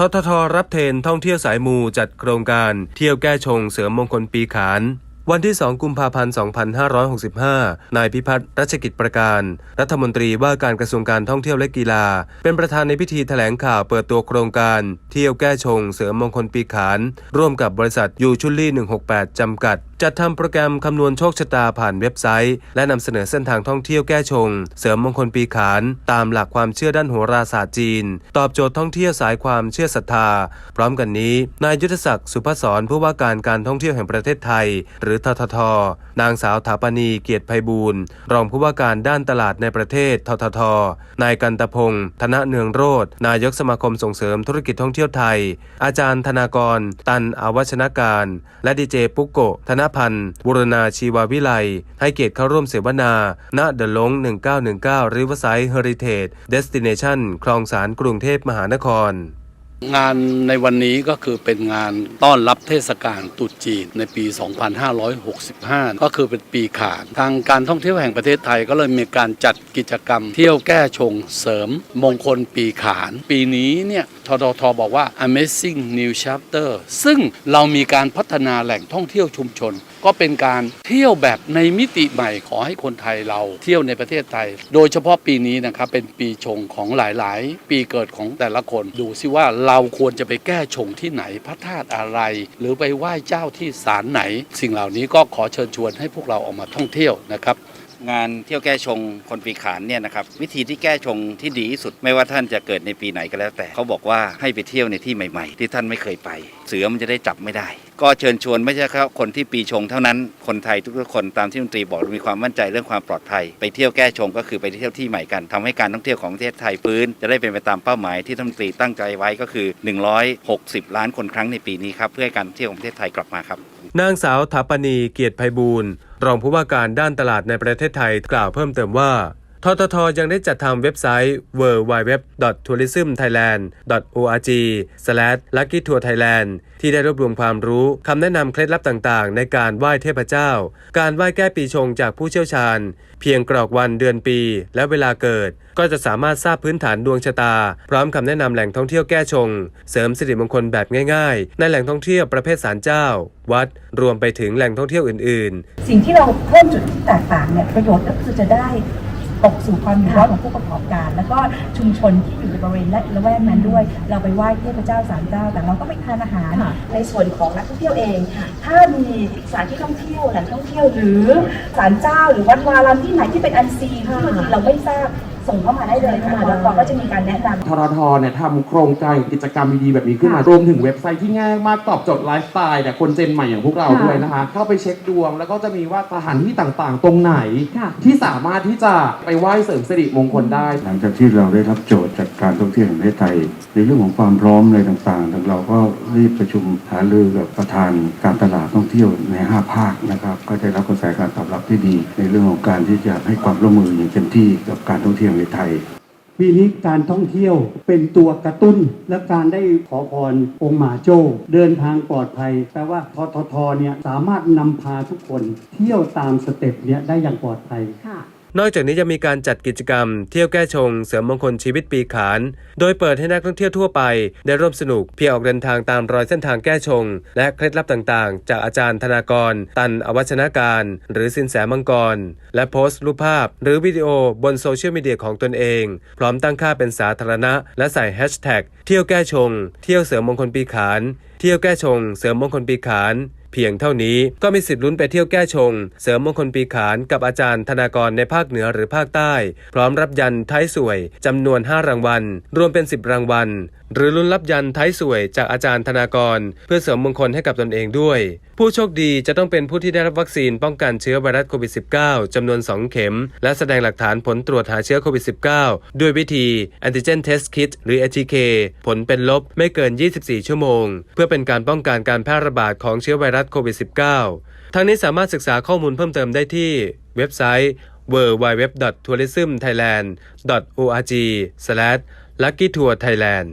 ทททรับเทรนท่องเที่ยวสายมูจัดโครงการเที่ยวแก้ชงเสริมมงคลปีขาน วันที่ 2 กุมภาพันธ์ 2565 นายพิพัฒน์รัชกิจประการ รัฐมนตรีว่าการกระทรวงการท่องเที่ยวและกีฬา เป็นประธานในพิธีแถลงข่าวเปิดตัวโครงการ เที่ยวแก้ชงเสริมมงคลปีขาน ร่วมกับบริษัทยูชุลลี่ 168 จำกัด จัดทำโปรแกรมคำนวณโชคชะตาผ่านเว็บไซต์ และนำเสนอเส้นทางท่องเที่ยวแก้ชง เสริมมงคลปีขาน ตามหลักความเชื่อด้านโหราศาสตร์จีน ตอบโจทย์ท่องเที่ยวสายความเชื่อศรัทธา พร้อมกันนี้ นายยุทธศักดิ์สุภศรผู้ว่าการการท่องเที่ยวแห่งประเทศไทย หรือททท นางสาวถาปณีเกียรติไพบูลย์รองผู้ว่าการด้านตลาดในประเทศททท นายกันตพงศ์ธนเนืองโรธนายกสมาคมส่งเสริมธุรกิจท่องเที่ยวไทย อาจารย์ธนากร ตันอวัชนาการ และดีเจปุกโกธนพันธ์บุรณาชีวาวิไลให้เกียรติเข้าร่วมเสวนา ณเดลง 1919 Riverside Heritage Destination คลองสารกรุงเทพมหานคร งานในวันนี้ก็คือเป็นงานต้อนรับเทศกาลตรุษจีนในปี 2565 ก็คือเป็นปีขาน ทางการท่องเที่ยวแห่งประเทศไทยก็เลยมีการจัดกิจกรรม เที่ยวแก้ชงเสริมมงคลปีขาน ปีนี้เนี่ย ทททบอกว่า Amazing New Chapter ซึ่งเรามีการพัฒนาแหล่งท่องเที่ยวชุมชน ก็เป็นการเที่ยวแบบในมิติใหม่ขอให้คนไทยเราเที่ยวในประเทศไทย โดยเฉพาะปีนี้นะครับเป็นปีชงของหลายๆ ปีเกิดของแต่ละคนดูซิว่าเราควรจะไปแก้ชงที่ไหนพระธาตุอะไร หรือไปไหว้เจ้าที่ศาลไหน สิ่งเหล่านี้ก็ขอเชิญชวนให้พวกเราออกมาท่องเที่ยวนะครับ งานเที่ยวแก้ชงคนปีขานเนี่ยนะครับวิธีที่แก้ชงที่ดีที่สุด ไม่ว่าท่านจะเกิดในปีไหนก็แล้ว แต่เขาบอกว่าให้ไปเที่ยวในที่ใหม่ ๆ ที่ท่านไม่เคยไป เสือมันจะได้จับไม่ได้ ก็เชิญชวนไม่ใช่แค่คนที่ปีชงเท่านั้นคนไทยทุกๆคนตามที่ดนตรีบอกมีความมั่นใจเรื่องความปลอดภัย ไปเที่ยวแก้ชงก็คือไปเที่ยวที่ใหม่กันทำให้การท่องเที่ยวของประเทศไทยฟื้นจะได้เป็นไปตามเป้าหมายที่ท่านดนตรีตั้งใจไว้ก็คือ 160 ล้านคนครั้งในปีนี้ครับเพื่อให้การท่องเที่ยวของประเทศไทยกลับมาครับ นางสาวถาปณีเกียรติภัยบูลย์รองผู้ว่าการด้านตลาดในประเทศไทยกล่าวเพิ่มเติมว่า ทททยังได้จัดทำเว็บไซต์ www.tourismthailand.org/lucky tour thailand ที่ได้รวบรวมความรู้คำแนะนำเคล็ดลับต่างๆ ในการไหว้เทพเจ้า การไหว้แก้ปีชงจากผู้เชี่ยวชาญ เพียงกรอกวันเดือนปี และเวลาเกิด ก็จะสามารถทราบพื้นฐานดวงชะตา พร้อมคำแนะนำแหล่งท่องเที่ยวแก้ชง เสริมสิริมงคลแบบง่าย ๆ ในแหล่งท่องเที่ยวประเภทศาลเจ้า วัด รวมไปถึงแหล่งท่องเที่ยวอื่น ๆ สิ่งที่เราเพิ่มจุดที่แตกต่างเนี่ยประโยชน์ก็คือจะได้ ตกสู่ความเดือดร้อนของผู้ประกอบการ แล้วก็ชุมชนที่อยู่ในบริเวณและละแวกนั้นด้วย เราไปไหว้เทพเจ้าศาลเจ้า แต่เราก็ไปทานอาหารในส่วนของนักท่องเที่ยวเอง ถ้ามีสถานที่ท่องเที่ยวแหล่งท่องเที่ยวหรือศาลเจ้า หรือวัดวารามที่ไหนที่เป็นอันซีนที่บางทีเราไม่ทราบ ส่งเข้ามาได้เลยค่ะเราก็จะมีการแนะนำทรทเนี่ยทำโครงการกิจกรรมดีๆแบบนี้ขึ้นมารวมถึงเว็บไซต์ที่ง่ายมากตอบโจทย์ไลฟ์สไตล์แต่คนเจนใหม่อย่างพวกเราด้วยนะคะ เข้าไปเช็คดวง แล้วก็จะมีว่าสถานที่ต่างๆ ตรงไหน ที่สามารถที่จะไปไหว้เสริมสิริมงคลได้ หลังจากที่เราได้รับโจทย์จากการท่องเที่ยวแห่งประเทศไทย ในเรื่องของความพร้อมอะไรต่างๆทางเราก็รีบประชุมหารือกับประธานการตลาดท่องเที่ยวใน 5 ภาคนะครับก็ได้รับกระแสการตอบรับที่ดี ในเรื่องของการที่จะให้ความร่วมมืออย่างเต็มที่กับการท่องเที่ยวในไทยปีนี้การท่องเที่ยวเป็นตัวกระตุ้นและการได้ขอพรองค์หมาโจ้เดินทางปลอดภัยแปลว่าทททเนี่ยสามารถนำพาทุกคนเที่ยวตามสเต็ปเนี้ยได้อย่างปลอดภัย นอกจากนี้ยังมีการจัดกิจกรรม เที่ยวแก้ชง เสริมมงคลชีวิตปีขาน โดยเปิดให้นักท่องเที่ยวทั่วไป ได้ร่วมสนุกเพียงออกเดินทางตามรอยเส้นทางแก้ชง และเคล็ดลับต่างๆ จากอาจารย์ธนากร ตันอวัชนาการ หรือสินแสมังกร และโพสต์รูปภาพ หรือวิดีโอบนโซเชียลมีเดียของตนเอง พร้อมตั้งค่าเป็นสาธารณะ และใส่แฮชแท็กเที่ยวแก้ชง เที่ยวเสริมมงคลปีขาน เที่ยวแก้ชง เสริมมงคลปีขาน เพียงเท่านี้ก็มีสิทธิ์ลุ้นไปเที่ยวแก้ชง เสริมมงคลปีขานกับอาจารย์ธนากรในภาคเหนือหรือภาคใต้ พร้อมรับยันท้ายสวยจำนวน 5 รางวัล รวมเป็น 10 รางวัล หรือลุ้นรับยันท้ายสวยจากอาจารย์ธนากร เพื่อเสริมมงคลให้กับตนเองด้วย ผู้โชคดีจะต้องเป็นผู้ที่ได้รับวัคซีนป้องกันเชื้อไวรัสโควิด -19 จำนวน 2 เข็ม และแสดงหลักฐานผลตรวจหาเชื้อโควิด -19 ด้วยวิธี antigen test kit หรือ ATK ผลเป็นลบไม่เกิน 24 ชั่วโมง เพื่อเป็นการป้องกันการแพร่ระบาดของเชื้อไวรัสโควิด -19 ทั้งนี้สามารถศึกษาข้อมูลเพิ่มเติมได้ที่เว็บไซต์ www.tourismthailand.org/luckytourthailand